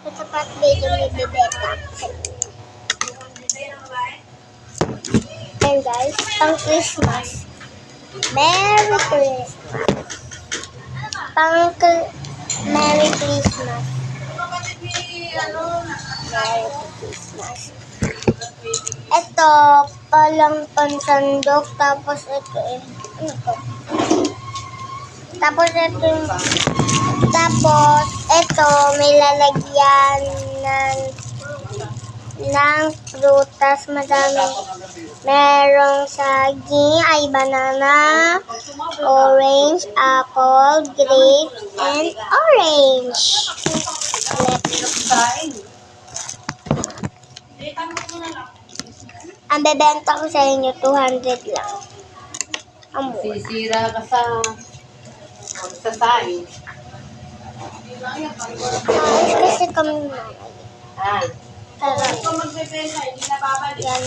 Sa pat video ni Bebeta. And guys, pang Christmas. Merry Christmas. Pang Merry Christmas. Merry Christmas. Ito, palang pansandok. Tapos ito. Ano to? Tapos ito. Tapos, ito, may lalagyan ng ng prutas. Madami. Merong saging, ay banana, orange, apple, grape, and orange. Ang bebenta ko sa inyo, 200 lang. Ang mura. Sisira ka sa magsasaing. Ayos kasi kami na. Ah. Pero, kung magpipesa, hindi na babalik. Yan.